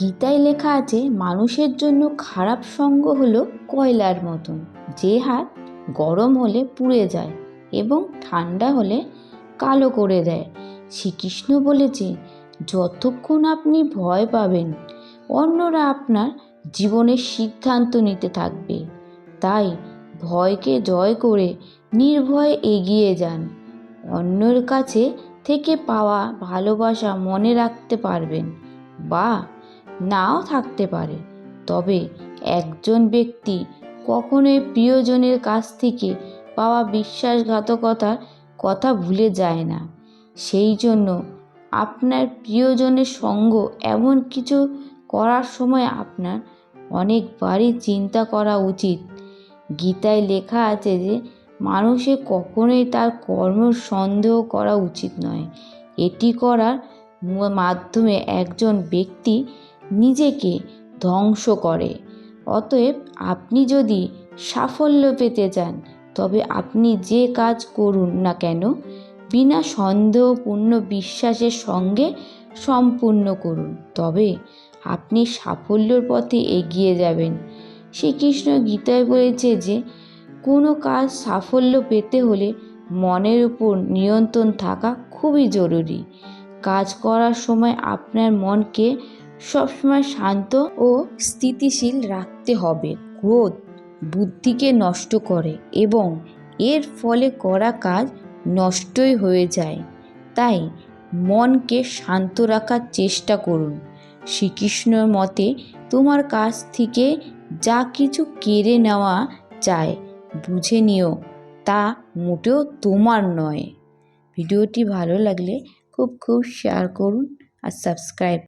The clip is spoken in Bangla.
গীতায় লেখা আছে, মানুষের জন্য খারাপ সঙ্গ হলো কয়লার মতন। যে হাত গরম হলে পুড়ে যায় এবং ঠান্ডা হলে কালো করে দেয়। শ্রীকৃষ্ণ বলেছে যতক্ষণ আপনি ভয় পাবেন, অন্যরা আপনার জীবনের সিদ্ধান্ত নিতে থাকবে। তাই ভয়কে জয় করে নির্ভয়ে এগিয়ে যান। অন্যের কাছে থেকে পাওয়া ভালোবাসা মনে রাখতে পারবেন বা নাও থাকতে পারে। তবে একজন ব্যক্তি কখনোই প্রিয়জনের কাছ থেকে পাওয়া বিশ্বাসঘাতকতার কথা ভুলে যায় না। সেই জন্য আপনার প্রিয়জনের সঙ্গ এমন কিছু করার সময় আপনার অনেকবারই চিন্তা করা উচিত। গীতায় লেখা আছে যে, মানুষে কখনোই তার কর্ম সন্দেহ করা উচিত নয়। এটি করার মাধ্যমে একজন ব্যক্তি নিজেকে ধ্বংস করে। অতএব আপনি যদি সাফল্য পেতে চান, তবে আপনি যে কাজ করুন না কেন, বিনা সন্দেহপূর্ণ বিশ্বাসের সঙ্গে সম্পূর্ণ করুন। তবে আপনি সাফল্যর পথে এগিয়ে যাবেন। শ্রীকৃষ্ণ গীতায় বলেছে যে, কোনো কাজ সাফল্য পেতে হলে মনের উপর নিয়ন্ত্রণ থাকা খুবই জরুরি। কাজ করার সময় আপনার মনকে সবসময় শান্ত ও স্থিতিশীল রাখতে হবে। ক্রোধ বুদ্ধিকে নষ্ট করে এবং এর ফলে করা কাজ নষ্টই হয়ে যায়। তাই মনকে শান্ত রাখার চেষ্টা করুন। শ্রীকৃষ্ণর মতে তোমার কাছ থেকে যা কিছু কেড়ে নেওয়া যায়, বুঝে নিও। তা মোটেও তোমার নয়। ভিডিওটি ভালো লাগলে খুব খুব শেয়ার করুন আর সাবস্ক্রাইব